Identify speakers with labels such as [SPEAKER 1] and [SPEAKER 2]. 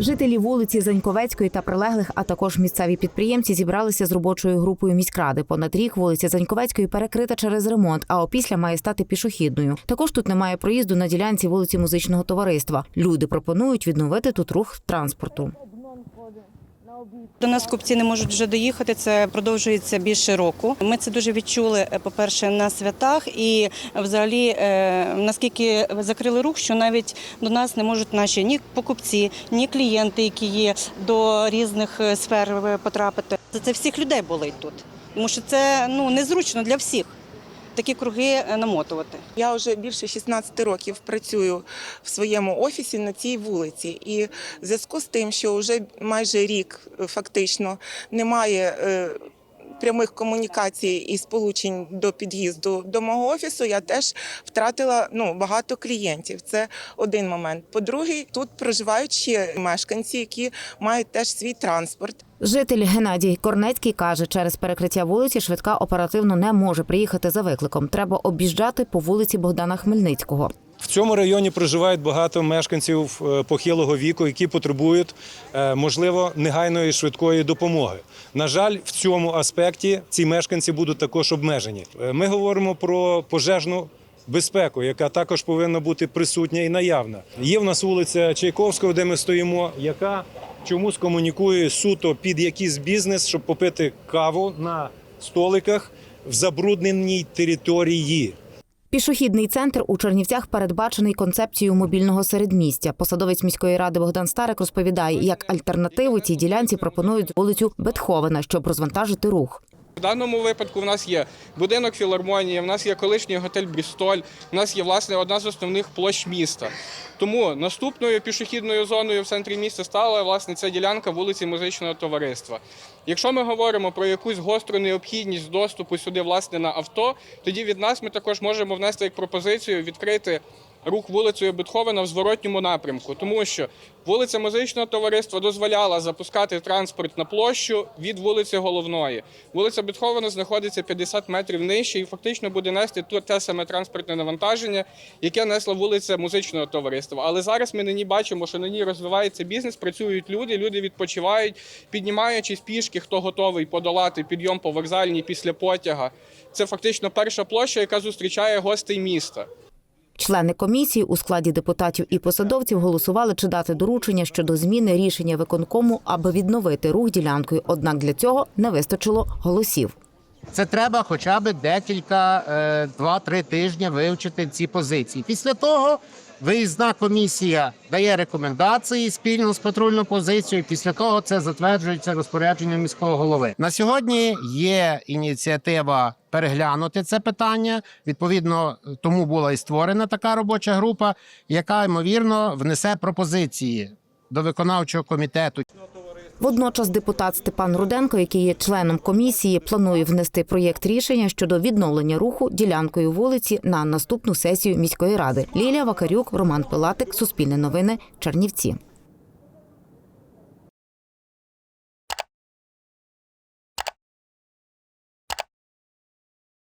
[SPEAKER 1] Жителі вулиці Заньковецької та прилеглих, а також місцеві підприємці зібралися з робочою групою міськради. Понад рік вулиця Заньковецької перекрита через ремонт, а опісля має стати пішохідною. Також тут немає проїзду на ділянці вулиці музичного товариства. Люди пропонують відновити тут рух транспорту.
[SPEAKER 2] До нас купці не можуть вже доїхати. Це продовжується більше року. Ми це дуже відчули, е, по-перше, на святах, і взагалі е, наскільки закрили рух, що навіть до нас не можуть наші ні покупці, ні клієнти, які є до різних е, сфер е, потрапити. Це всіх людей болить тут, тому що це ну незручно для всіх такі круги е, намотувати.
[SPEAKER 3] Я вже більше 16 років працюю в своєму офісі на цій вулиці, і в зв'язку з тим, що вже майже рік е, фактично немає. Прямих комунікацій і сполучень до під'їзду до мого офісу я теж втратила ну багато клієнтів. Це один момент. По-друге, тут проживають ще мешканці, які мають теж свій транспорт.
[SPEAKER 1] Житель Геннадій Корнецький каже, через перекриття вулиці швидка оперативно не може приїхати за викликом. Треба об'їжджати по вулиці Богдана Хмельницького.
[SPEAKER 4] В цьому районі проживають багато мешканців е, похилого віку, які потребують, е, можливо, негайної швидкої допомоги. На жаль, в цьому аспекті ці мешканці будуть також обмежені. Е, Ми говоримо про пожежну. Безпеку, яка також повинна бути присутня і наявна. Є в нас вулиця Чайковського, де ми стоїмо, яка чомусь комунікує суто під якийсь бізнес, щоб попити каву на столиках в забрудненій території.
[SPEAKER 1] Пішохідний центр у Чернівцях передбачений концепцією мобільного середмістя. Посадовець міської ради Богдан Старик розповідає, як альтернативу цій ділянці пропонують вулицю Бетховена, щоб розвантажити рух.
[SPEAKER 5] В даному випадку в нас є будинок філармонії, в нас є колишній готель Брістоль, в нас є власне одна з основних площ міста. Тому наступною пішохідною зоною в центрі міста стала власне ця ділянка вулиці музичного товариства. Якщо ми говоримо про якусь гостру необхідність доступу сюди власне на авто, тоді від нас ми також можемо внести як пропозицію відкрити рух вулицею Бетховена в зворотньому напрямку, тому що вулиця музичного товариства дозволяла запускати транспорт на площу від вулиці головної. Вулиця Бетховена знаходиться 50 метрів нижче і фактично буде нести те саме транспортне навантаження, яке несла вулиця музичного товариства. Але зараз ми на ній бачимо, що на ній розвивається бізнес, працюють люди, люди відпочивають, піднімаючись пішки, хто готовий подолати підйом по вокзальній після потяга. Це фактично перша площа, яка зустрічає гостей міста.
[SPEAKER 1] Члени комісії у складі депутатів і посадовців голосували чи дати доручення щодо зміни рішення виконкому, аби відновити рух ділянкою. Однак для цього не вистачило голосів.
[SPEAKER 6] Це треба хоча б декілька, е, два-три тижні вивчити ці позиції. Після того виїзна комісія дає рекомендації спільно з патрульною позицією. Після того це затверджується розпорядженням міського голови. На сьогодні є ініціатива переглянути це питання. Відповідно, тому була і створена така робоча група, яка ймовірно внесе пропозиції до виконавчого комітету.
[SPEAKER 1] Водночас депутат Степан Руденко, який є членом комісії, планує внести проєкт рішення щодо відновлення руху ділянкою вулиці на наступну сесію міської ради. Лілія Вакарюк, Роман Пилатик, Суспільне новини, Чернівці.